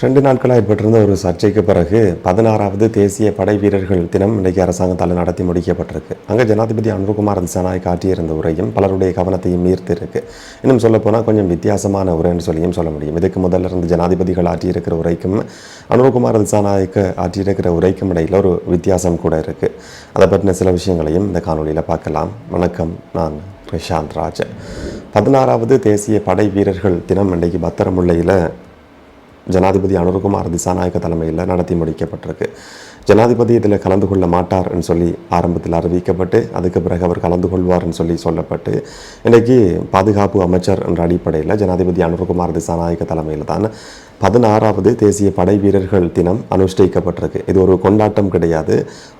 ரெண்டு நாட்களாக ஏற்பட்டிருந்த ஒரு சர்ச்சைக்கு பிறகு பதினாறாவது தேசிய படை வீரர்கள் தினம் இன்றைக்கு அரசாங்கத்தால் நடத்தி முடிக்கப்பட்டிருக்கு. அங்கே ஜனாதிபதி அன்புகுமார் திசானாய் காட்டியிருந்த உரையும் பலருடைய கவனத்தையும் ஈர்த்திருக்கு. இன்னும் சொல்லப்போனால் கொஞ்சம் வித்தியாசமான உரைன்னு சொல்லியும் சொல்ல முடியும். இதுக்கு முதல்ல இருந்து ஜனாதிபதிகள் ஆற்றியிருக்கிற உரைக்கும் அன்புகுமார் திசானாய்க்கு ஆற்றியிருக்கிற உரைக்கும் இடையில் ஒரு வித்தியாசம் கூட இருக்குது அதை பற்றின சில விஷயங்களையும் இந்த காணொலியில் பார்க்கலாம். வணக்கம் நான் பிரசாந்த் ராஜ் பதினாறாவது தேசிய படை வீரர்கள் தினம் இன்றைக்கு பத்திரமுல்லையில் ஜனாதிபதி அனுருகுமார் திசாநாயக தலைமையில் நடத்தி முடிக்கப்பட்டிருக்கு. ஜனாதிபதி இதில் கலந்து கொள்ள மாட்டார்னு சொல்லி ஆரம்பத்தில் அறிவிக்கப்பட்டு அதுக்கு பிறகு அவர் கலந்து கொள்வார்னு சொல்லி சொல்லப்பட்டு இன்றைக்கி பாதுகாப்பு அமைச்சர் என்ற அடிப்படையில் ஜனாதிபதி அனுருகுமார் திசாநாயக தலைமையில் தான் பதினாறாவது தேசிய படை வீரர்கள் தினம் அனுஷ்டிக்கப்பட்டிருக்கு. இது ஒரு கொண்டாட்டம் கிடையாது.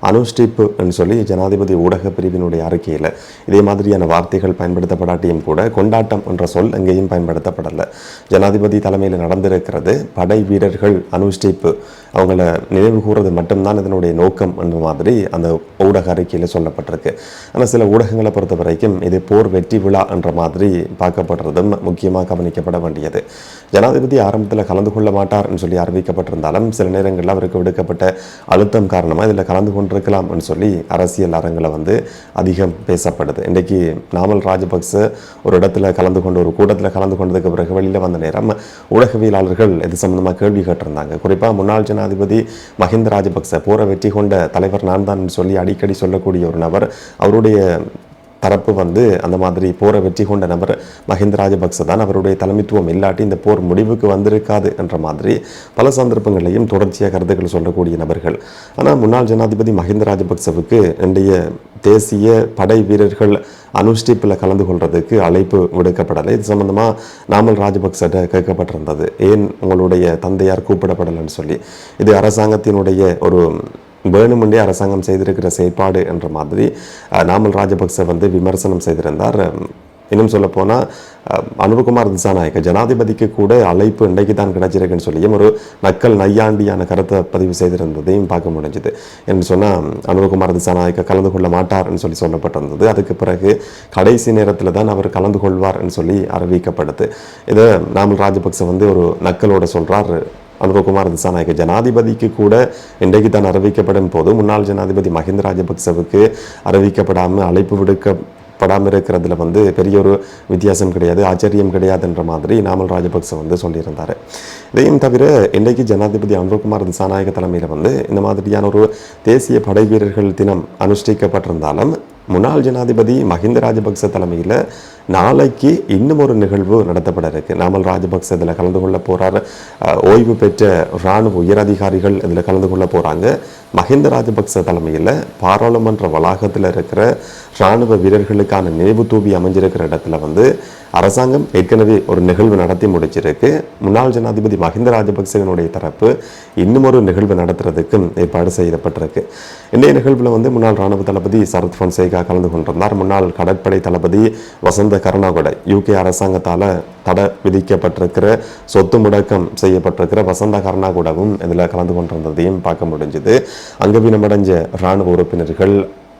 அனுஷ்டிப்புன்னு சொல்லி ஜனாதிபதி ஊடக பிரிவினுடைய அறிக்கையில் இதே மாதிரியான வார்த்தைகள் பயன்படுத்தப்படாட்டியும் கூட கொண்டாட்டம் என்ற சொல் எங்கேயும் பயன்படுத்தப்படலை. ஜனாதிபதி தலைமையில் நடந்திருக்கிறது படை வீரர்கள் அனுஷ்டிப்பு. அவங்கள நினைவு கூறுறது மட்டும்தான் இதனுடைய நோக்கம் என்ற மாதிரி அந்த ஊடக அறிக்கையில் சொல்லப்பட்டிருக்கு. ஆனால் சில ஊடகங்களை பொறுத்த வரைக்கும் இது போர் வெற்றி விழா என்ற மாதிரி பார்க்கப்படுறதும் முக்கியமாக கவனிக்கப்பட வேண்டியது. ஜனாதிபதி ஆரம்பத்தில் கலந்து கொள்ள மாட்டார்னு சொல்லி அறிவிக்கப்பட்டிருந்தாலும் சில நேரங்களில் அவருக்கு விடுக்கப்பட்ட அழுத்தம் காரணமாக இதில் கலந்து கொண்டிருக்கலாம்னு சொல்லி அரசியல் அரங்கில் வந்து அதிகம் பேசப்படுது. இன்றைக்கு நாமல் ராஜபக்ச ஒரு இடத்துல கலந்து கொண்டு ஒரு கூட்டத்தில் கலந்து கொண்டதுக்கு பிறகு வெளியில் வந்த நேரம் ஊடகவியலாளர்கள் இது சம்பந்தமாக கேள்வி கேட்டிருந்தாங்க. குறிப்பாக முன்னாள் ஜனாதிபதி மஹிந்த ராஜபக்ச போரை வெற்றி கொண்ட தலைவர் நான் தான் சொல்லி அடிக்கடி சொல்லக்கூடிய ஒரு நபர் அவருடைய தரப்பு வந்து அந்த மாதிரி போரை வெற்றி கொண்ட நபர் மஹிந்த ராஜபக்ச தான் அவருடைய தலைமைத்துவம் இல்லாட்டி இந்த போர் முடிவுக்கு வந்திருக்காது என்ற மாதிரி பல சந்தர்ப்பங்களையும் தொடர்ச்சியாக கருத்துக்கள் சொல்லக்கூடிய நபர்கள். ஆனால் முன்னாள் ஜனாதிபதி மஹிந்த ராஜபக்சவுக்கு இன்றைய தேசிய படை வீரர்கள் அனுஷ்டிப்பில் கலந்து கொள்றதுக்கு அழைப்பு விடுக்கப்படலை. இது சம்பந்தமாக நாமல் ராஜபக்சட்ட கேட்கப்பட்டிருந்தது. ஏன் உங்களுடைய தந்தையார் கூப்பிடப்படலைன்னு சொல்லி. இது அரசாங்கத்தினுடைய ஒரு வேணுமென்றே அரசாங்கம் செய்திருக்கிற செயற்பாடு என்ற மாதிரி நாமல் ராஜபக்ச வந்து விமர்சனம் செய்திருந்தார். இன்னும் சொல்லப்போனால் அனுபகுமார் திசாநாயக்க ஜனாதிபதிக்கு கூட அழைப்பு இன்றைக்கு தான் கிடைச்சிருக்குன்னு சொல்லியும் ஒரு நக்கல் நையாண்டியான கருத்தை பதிவு செய்திருந்ததையும் பார்க்க முடிஞ்சுது. என்று சொன்னால் அனுபகுமார் திசாநாயக்க கலந்து கொள்ள மாட்டார்னு சொல்லி சொல்லப்பட்டிருந்தது. அதுக்கு பிறகு கடைசி நேரத்தில் தான் அவர் கலந்து கொள்வார்னு சொல்லி அறிவிக்கப்படுது. இதை நாமல் ராஜபக்ச வந்து ஒரு நக்கலோட சொல்கிறார் அனுபகுமார் திசாநாயக்க ஜனாதிபதிக்கு கூட இன்றைக்கு தான் அறிவிக்கப்படும் போது முன்னாள் ஜனாதிபதி மஹிந்த ராஜபக்சவுக்கு அறிவிக்கப்படாமல் அழைப்பு விடுக்கப்படாமல் இருக்கிறதுல வந்து பெரிய ஒரு வித்தியாசம் கிடையாது ஆச்சரியம் கிடையாதுன்ற மாதிரி நாமல் ராஜபக்ச வந்து சொல்லியிருந்தார். இதையும் தவிர இன்றைக்கு ஜனாதிபதி அனுபகுமார் திசாநாயக தலைமையில் வந்து இந்த மாதிரியான ஒரு தேசிய படை வீரர்கள் தினம் அனுஷ்டிக்கப்பட்டிருந்தாலும் முன்னாள் ஜனாதிபதி மஹிந்த ராஜபக்ச தலைமையில் நாளைக்கு இன்னும் ஒரு நிகழ்வு நடத்தப்பட இருக்கு. நாமல் ராஜபக்ச இதில் கலந்து கொள்ள போறார். ஓய்வு பெற்ற இராணுவ உயரதிகாரிகள் இதில் கலந்து கொள்ள போறாங்க. மஹிந்த ராஜபக்ச தலைமையில் பாராளுமன்ற வளாகத்தில் இருக்கிற இராணுவ வீரர்களுக்கான நினைவு தூவி அமைஞ்சிருக்கிற இடத்துல வந்து அரசாங்கம் ஏற்கனவே ஒரு நிகழ்வு நடத்தி முடிச்சிருக்கு. முன்னாள் ஜனாதிபதி மஹிந்த ராஜபக்சவினுடைய தரப்பு இன்னும் ஒரு நிகழ்வு நடத்துறதுக்கும் ஏற்பாடு செய்யப்பட்டிருக்கு. இன்றைய நிகழ்வில் வந்து முன்னாள் ராணுவ தளபதி சரத் பொன்சேகா கலந்து கொண்டிருந்தார். முன்னாள் கடற்படை தளபதி வசந்த கருணாகொடை யூகே அரசாங்கத்தால் தடை விதிக்கப்பட்டிருக்கிற சொத்து முடக்கம் செய்யப்பட்டிருக்கிற வசந்த கருணாகூடவும் இதில் கலந்து கொண்டிருந்ததையும் பார்க்க முடிஞ்சுது. அங்கவீனமடைஞ்ச இராணுவ உறுப்பினர்கள்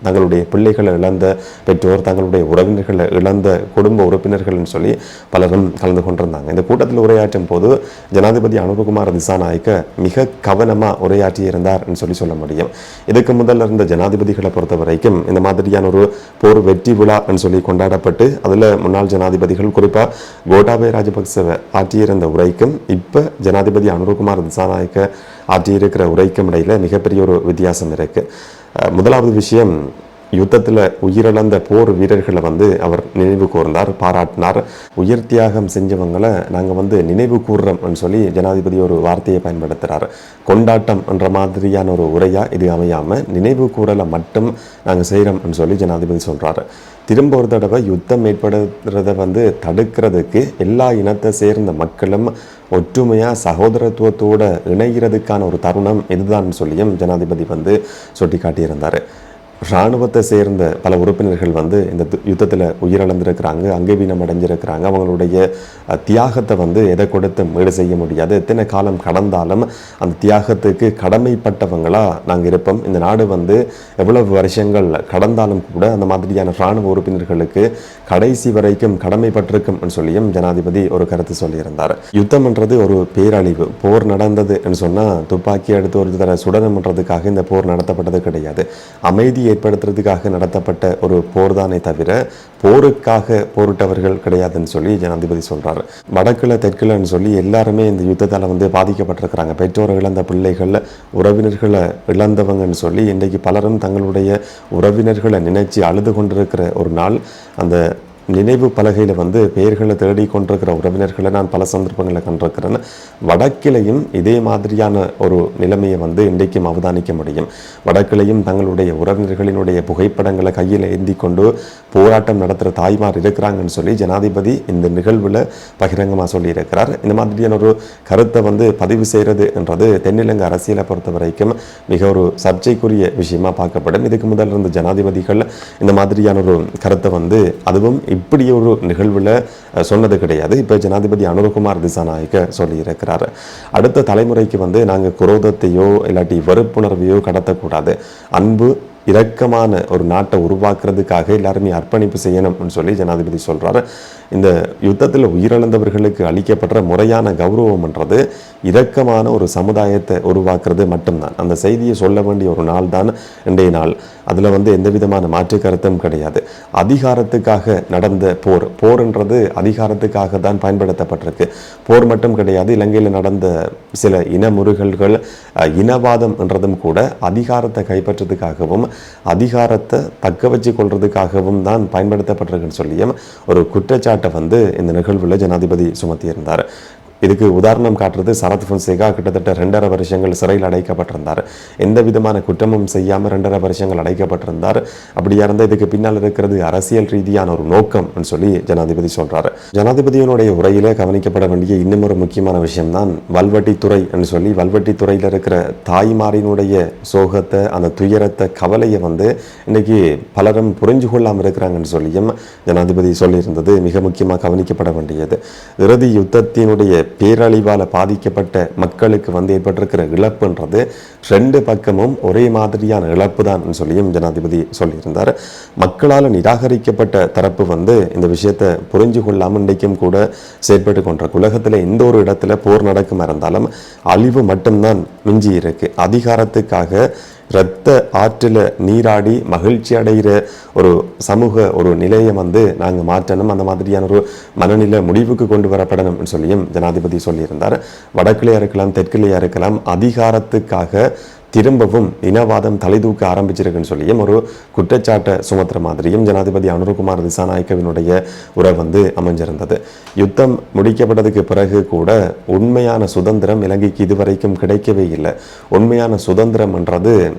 தங்களுடைய பிள்ளைகளை இழந்த பெற்றோர் தங்களுடைய உறவினர்களை இழந்த குடும்ப உறுப்பினர்கள்னு சொல்லி பலரும் கலந்து கொண்டிருந்தாங்க. இந்த கூட்டத்தில் உரையாற்றும் போது ஜனாதிபதி அனுபகுமார் திசாநாயக்க மிக கவனமாக உரையாற்றியிருந்தார்னு சொல்லி சொல்ல முடியும். இதுக்கு முதல்ல இருந்த ஜனாதிபதிகளை பொறுத்த வரைக்கும் இந்த மாதிரியான ஒரு போர் வெற்றி விழான்னு சொல்லி கொண்டாடப்பட்டு அதில் முன்னாள் ஜனாதிபதிகள் குறிப்பாக கோட்டாபய ராஜபக்சவை ஆற்றியிருந்த உரைக்கும் இப்போ ஜனாதிபதி அனுபகுமார் திசாநாயக்க ஆற்றியிருக்கிற உரைக்கும் இடையில மிகப்பெரிய ஒரு வித்தியாசம் இருக்குது முதலாவது விஷயம் யுத்தத்தில் உயிரிழந்த போர் வீரர்களை வந்து அவர் நினைவு கூர்ந்தார் பாராட்டினார். உயிர் தியாகம் செஞ்சவங்களை நாங்கள் வந்து நினைவு கூர்றோம்னு சொல்லி ஜனாதிபதி ஒரு வார்த்தையை பயன்படுத்துகிறார் கொண்டாட்டம் என்ற மாதிரியான ஒரு உரையாக இது அமையாமல் நினைவு கூறலை மட்டும் நாங்கள் செய்கிறோம்னு சொல்லி ஜனாதிபதி சொல்கிறாரு திரும்ப ஒரு தடவை யுத்தம் ஏற்படுறத வந்து தடுக்கிறதுக்கு எல்லா இனத்தை சேர்ந்த மக்களும் ஒற்றுமையாக சகோதரத்துவத்தோட இணைகிறதுக்கான ஒரு தருணம் இதுதான் சொல்லியும் ஜனாதிபதி வந்து சுட்டி காட்டியிருந்தார் இராணுவத்தை சேர்ந்த பல உறுப்பினர்கள் வந்து இந்த யுத்தத்தில் உயிரிழந்திருக்கிறாங்க அங்கவீனம் அடைஞ்சிருக்கிறாங்க. அவங்களுடைய தியாகத்தை வந்து எதை கொடுத்து ஈடு செய்ய முடியாது. எத்தனை காலம் கடந்தாலும் அந்த தியாகத்துக்கு கடமைப்பட்டவங்களாக நாங்கள் இருப்போம். இந்த நாடு வந்து எவ்வளவு வருஷங்கள் கடந்தாலும் கூட அந்த மாதிரியான இராணுவ உறுப்பினர்களுக்கு கடைசி வரைக்கும் கடமைப்பட்டிருக்கும் சொல்லியும் ஜனாதிபதி ஒரு கருத்து சொல்லியிருந்தார். யுத்தம்ன்றது ஒரு பேரழிவு. போர் நடந்தது சொன்னால் துப்பாக்கி எடுத்து ஒரு தர சுடனம்ன்றதுக்காக இந்த போர் நடத்தப்பட்டது கிடையாது. அமைதி ஏற்படுத்துறதுக்காக நடத்தப்பட்ட ஒரு போர்தானே தவிர போருக்காக போரிட்டவர்கள் கிடையாதுன்னு சொல்லி ஜனாதிபதி சொல்றாரு. வடக்குல தெற்குலன்னு சொல்லி எல்லாருமே இந்த யுத்தத்தால் வந்து பாதிக்கப்பட்டிருக்கிறாங்க. பெற்றோர்கள் இழந்த பிள்ளைகள் உறவினர்களை இழந்தவங்கன்னு சொல்லி இன்றைக்கு பலரும் தங்களுடைய உறவினர்களை நினைச்சு அழுது கொண்டிருக்கிற ஒரு நாள் அந்த நினைவு பலகையில் வந்து பெயர்களை தேடி கொண்டிருக்கிற உறவினர்களை நான் பல சந்தர்ப்பங்களில் கண்டிருக்கிறேன் வடக்கிலையும் இதே மாதிரியான ஒரு நிலைமையை வந்து இன்றைக்கும் அவதானிக்க முடியும். வடக்கிலையும் தங்களுடைய உறவினர்களினுடைய புகைப்படங்களை கையில் ஏந்தி கொண்டு போராட்டம் நடத்துகிற தாய்மார் இருக்கிறாங்கன்னு சொல்லி ஜனாதிபதி இந்த நிகழ்வில் பகிரங்கமாக சொல்லியிருக்கிறார். இந்த மாதிரியான ஒரு கருத்தை வந்து பதிவு செய்கிறது என்றது தென்னிலங்கை அரசியலை பொறுத்த வரைக்கும் மிக ஒரு சர்ச்சைக்குரிய விஷயமா பார்க்கப்படும். இதுக்கு முதல்ல இருந்த ஜனாதிபதிகள் இந்த மாதிரியான ஒரு கருத்தை வந்து அதுவும் இப்படி ஒரு நிகழ்வில் சொன்னது கிடையாது. இப்போ ஜனாதிபதி அனுரகுமார் திசாநாயக்க சொல்லியிருக்கிறார். அடுத்த தலைமுறைக்கு வந்து நாங்கள் குரோதத்தையோ இல்லாட்டி வெறுப்புணர்வையோ கடத்தக்கூடாது. அன்பு இரக்கமான ஒரு நாட்டை உருவாக்குறதுக்காக எல்லாருமே அர்ப்பணிப்பு செய்யணும்னு சொல்லி ஜனாதிபதி சொல்கிறாரு இந்த யுத்தத்தில் உயிரிழந்தவர்களுக்கு அளிக்கப்படுற முறையான கௌரவம்ன்றது இரக்கமான ஒரு சமுதாயத்தை உருவாக்குறது மட்டும்தான். அந்த செய்தியை சொல்ல வேண்டிய ஒரு நாள் தான் இன்றைய நாள். அதில் வந்து எந்த விதமான மாற்று கருத்தும் கிடையாது. அதிகாரத்துக்காக நடந்த போர் போர்ன்றது அதிகாரத்துக்காக தான் பயன்படுத்தப்பட்டிருக்கு. போர் மட்டும் கிடையாது இலங்கையில் நடந்த சில இன முருகல்கள் இனவாதம் என்றதும் கூட அதிகாரத்தை கைப்பற்றதுக்காகவும் அதிகாரத்தை தக்க வச்சு கொள்றதுக்காகவும் தான் பயன்படுத்தப்பட்டிருக்குன்னு சொல்லியும் ஒரு குற்றச்சாட்டு வந்து இந்த நிகழ்வில் ஜனாதிபதி சுமத்தியிருந்தார். இதுக்கு உதாரணம் காட்டுறது சரத் பொன்சேகா கிட்டத்தட்ட ரெண்டரை வருஷங்கள் சிறையில் அடைக்கப்பட்டிருந்தார். எந்த விதமான குற்றமும் செய்யாமல் ரெண்டரை வருஷங்கள் அடைக்கப்பட்டிருந்தார். அப்படியா இருந்தால் இதுக்கு பின்னால் இருக்கிறது அரசியல் ரீதியான ஒரு நோக்கம் சொல்லி ஜனாதிபதி சொல்றாரு. ஜனாதிபதியினுடைய உரையிலே கவனிக்கப்பட வேண்டிய இன்னும் ஒரு முக்கியமான விஷயம்தான் வல்வட்டித்துறைன்னு சொல்லி வல்வட்டித்துறையில் இருக்கிற தாய்மாரினுடைய சோகத்தை அந்த துயரத்தை கவலையை வந்து இன்னைக்கு பலரும் புரிஞ்சு கொள்ளாமல் இருக்கிறாங்கன்னு சொல்லியும் ஜனாதிபதி சொல்லியிருந்தது. மிக முக்கியமாக கவனிக்கப்பட வேண்டியது. இறுதி யுத்தத்தினுடைய பேரழிவால் பாதிக்கப்பட்ட மக்களுக்கு வந்து ஏற்பட்டிருக்கிற இழப்புன்றது ரெண்டு பக்கமும் ஒரே மாதிரியான இழப்பு தான் சொல்லியும் ஜனாதிபதி சொல்லியிருந்தார். மக்களால் நிராகரிக்கப்பட்ட தரப்பு வந்து இந்த விஷயத்தை புரிஞ்சு கொள்ளாமல் இன்றைக்கும் கூட செயற்பட்டு கொண்டிருக்கு உலகத்தில் எந்த ஒரு இடத்துல போர் நடக்குமா இருந்தாலும் அழிவு மட்டும்தான் மிஞ்சி இருக்கு. அதிகாரத்துக்காக இரத்த ஆற்றில் நீராடி மகிழ்ச்சி அடைகிற ஒரு சமூக ஒரு நிலையை வந்து நாங்கள் மாற்றணும். அந்த மாதிரியான ஒரு மனநிலை முடிவுக்கு கொண்டு வரப்படணும்னு சொல்லியும் ஜனாதிபதி சொல்லியிருந்தார். வடக்கிலேயா இருக்கலாம் தெற்கிலேயா இருக்கலாம் அதிகாரத்துக்காக திரும்பவும் இனவாதம் தலைதூக்க ஆரம்பிச்சிருக்குன்னு சொல்லியும் ஒரு குற்றச்சாட்டை சுமத்துற மாதிரியும் ஜனாதிபதி அனுரகுமார் திசாநாயக்கவினுடைய உரை வந்து அமைஞ்சிருந்தது. யுத்தம் முடிக்கப்பட்டதுக்கு பிறகு கூட உண்மையான சுதந்திரம் இலங்கைக்கு இதுவரைக்கும் கிடைக்கவே இல்லை. உண்மையான சுதந்திரம்ன்றது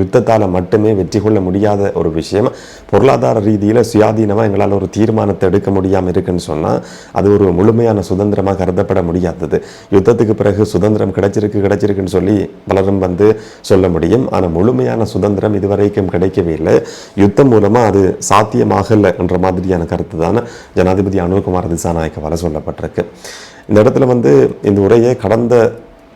யுத்தத்தால் மட்டுமே வெற்றி கொள்ள முடியாத ஒரு விஷயம். பொருளாதார ரீதியில் சுயாதீனமாக எங்களால் ஒரு தீர்மானத்தை எடுக்க முடியாமல் இருக்குன்னு சொன்னால் அது ஒரு முழுமையான சுதந்திரமாக கருதப்பட முடியாதது. யுத்தத்துக்கு பிறகு சுதந்திரம் கிடைச்சிருக்கு கிடைச்சிருக்குன்னு சொல்லி பலரும் வந்து சொல்ல முடியும். ஆனால் முழுமையான சுதந்திரம் இதுவரைக்கும் கிடைக்கவே இல்லை. யுத்தம் மூலமாக அது சாத்தியமாகலை என்ற மாதிரியான கருத்து தான் ஜனாதிபதி அனுகுமார் திசாநாயக்கவால் சொல்லப்பட்டிருக்கு. இந்த இடத்துல வந்து இந்த உரையை கடந்த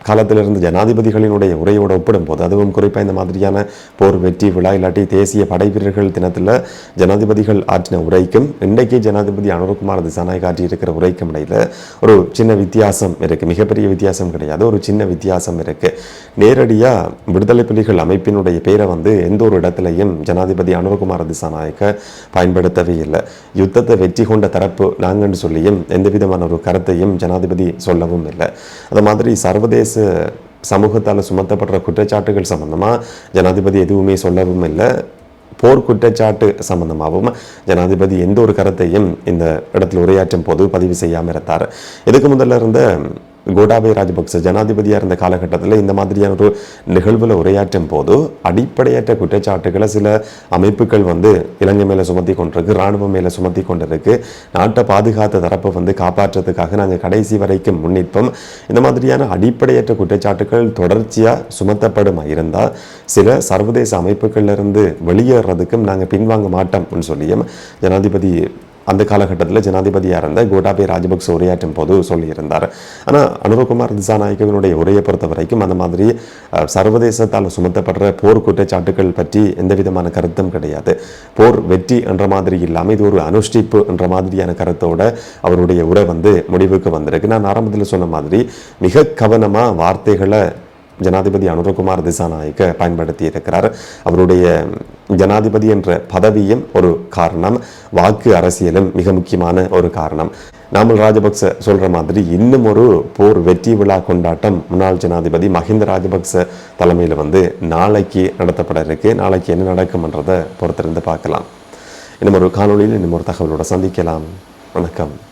காலத்திலிருந்து ஜனாதிபதிகளினுடைய உரையோடு ஒப்பிடும்போது அதுவும் குறிப்பாக இந்த மாதிரியான போர் வெற்றி விழா இல்லாட்டி தேசிய படை வீரர்கள் தினத்தில் ஜனாதிபதிகள் ஆற்றின உரைக்கும் இன்றைக்கு ஜனாதிபதி அனுரகுமார் திசாநாயக் ஆற்றியிருக்கிற உரைக்கும் இடையில ஒரு சின்ன வித்தியாசம் இருக்குது மிகப்பெரிய வித்தியாசம் கிடையாது. ஒரு சின்ன வித்தியாசம் இருக்குது நேரடியாக விடுதலை புலிகள் அமைப்பினுடைய பேரை வந்து எந்த ஒரு இடத்துலையும் ஜனாதிபதி அனுரகுமார் திசாநாயக்க பயன்படுத்தவே இல்லை. யுத்தத்தை வெற்றி கொண்ட தரப்பு நாங்கன்னு சொல்லியும் எந்த விதமான ஒரு கருத்தையும் ஜனாதிபதி சொல்லவும் இல்லை. அது மாதிரி சர்வதேச சமூகத்தால் சுமத்தப்படுற குற்றச்சாட்டுகள் சம்பந்தமாக ஜனாதிபதி எதுவுமே சொல்லவும் இல்லை. போர் குற்றச்சாட்டு சம்பந்தமாகவும் ஜனாதிபதி எந்த ஒரு கருத்தையும் இந்த இடத்துல உரையாற்றும் போது பதிவு செய்யாமல் இருந்தார். இதுக்கு முதல்ல இருந்த கோடாபய ராஜபக்ச ஜனாதிபதியாக இருந்த காலகட்டத்தில் இந்த மாதிரியான ஒரு நிகழ்வில் உரையாற்றும் போது அடிப்படையற்ற குற்றச்சாட்டுகளை சில அமைப்புகள் வந்து இலங்கை மேலே சுமத்தி கொண்டிருக்கு இராணுவம் மேலே சுமத்தி கொண்டிருக்கு. நாட்டை பாதுகாத்த தரப்பை வந்து காப்பாற்றுறதுக்காக நாங்கள் கடைசி வரைக்கும் முன்னிற்போம். இந்த மாதிரியான அடிப்படையற்ற குற்றச்சாட்டுகள் தொடர்ச்சியாக சுமத்தப்படும் இருந்தால் சில சர்வதேச அமைப்புகள்ல இருந்து வெளியேறதுக்கும் நாங்கள் பின்வாங்க மாட்டோம்னு சொல்லியும் ஜனாதிபதி அந்த காலகட்டத்தில் ஜனாதிபதியாக இருந்த கோட்டாபே ராஜபக்ச உரையாற்றும் போது சொல்லியிருந்தார். ஆனால் அனுரகுமார் திசாநாயக்கவினுடைய உரையை பொறுத்த வரைக்கும் அந்த மாதிரி சர்வதேசத்தால் சுமத்தப்படுற போர் குற்றச்சாட்டுகள் பற்றி எந்த விதமான கருத்தும் கிடையாது. போர் வெற்றி என்ற மாதிரி இல்லாமல் இது ஒரு அனுஷ்டிப்பு என்ற மாதிரியான கருத்தோட அவருடைய உரை வந்து முடிவுக்கு வந்திருக்கு. நான் ஆரம்பத்தில் சொன்ன மாதிரி மிக கவனமாக வார்த்தைகளை ஜனாதிபதி அனுரகுமார் திசாநாயக்க பயன்படுத்தி இருக்கிறார். அவருடைய ஜனாதிபதி என்ற பதவியும் ஒரு காரணம். வாக்கு அரசியலும் மிக முக்கியமான ஒரு காரணம். நாமல் ராஜபக்ச சொல்ற மாதிரி இன்னும் ஒரு போர் வெற்றி விழா கொண்டாட்டம் முன்னாள் ஜனாதிபதி மஹிந்த ராஜபக்ச தலைமையில் வந்து நாளைக்கு நடத்தப்பட இருக்கு. நாளைக்கு என்ன நடக்கும்ன்றதை பொறுத்திருந்து பார்க்கலாம். இன்னும் ஒரு காணொலியில் இன்னும் ஒரு தகவலோட சந்திக்கலாம். வணக்கம்.